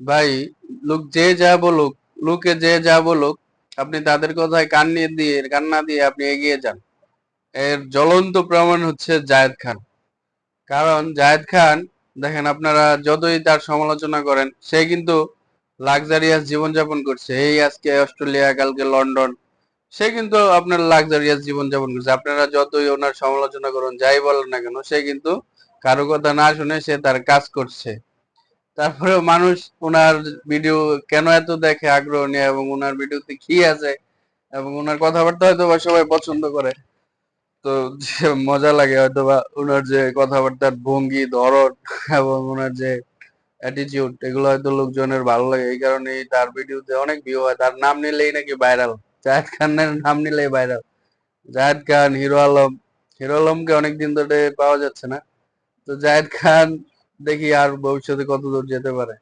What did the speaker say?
ভাই, লোক যে যা বলুক, লোকে যে যা বলুক, আপনি তাদের কথায় কান নিয়ে দিয়ে কান্না দিয়ে আপনি এগিয়ে যান। এর জ্বলন্ত প্রমাণ হচ্ছে জায়েদ খান। কারণ জায়েদ খান, দেখেন আপনারা যতই তার সমালোচনা করেন, সে কিন্তু লাক্সারিয়াস জীবনযাপন করছে। এই আজকে অস্ট্রেলিয়া, কালকে লন্ডন, সে কিন্তু আপনার লাক্সারিয়াস জীবনযাপন করছে। আপনারা যতই ওনার সমালোচনা করুন, যাই বলেন না কেন, সে কিন্তু কারও কথা না শুনে সে তার কাজ করছে। তারপরেও মানুষ ওনার ভিডিও কেন এত দেখে আগ্রহ নিয়ে এবং ওনার ভিডিওতে কি আছে এবং ওনার কথাবার্তা হয়তো বা সবাই পছন্দ করে। তো মজা লাগে হয়তো বা ওনার যে কথাবার্তার ভঙ্গি, ধরন এবং ওনার যে অ্যাটিটিউড এগুলো হয়তো লোকজনের ভালো লাগে। এই কারণে তার ভিডিওতে অনেক ভিউ হয়। তার নাম নিলেই নাকি ভাইরাল জাহেদ খানের নাম নিলেই viral Zahed Khan, Hero Alam. Hero আলমকে অনেকদিন ধরে পাওয়া যাচ্ছে না। তো জাহেদ খান দেখি আর ভবিষ্যতে কতদূর যেতে পারে।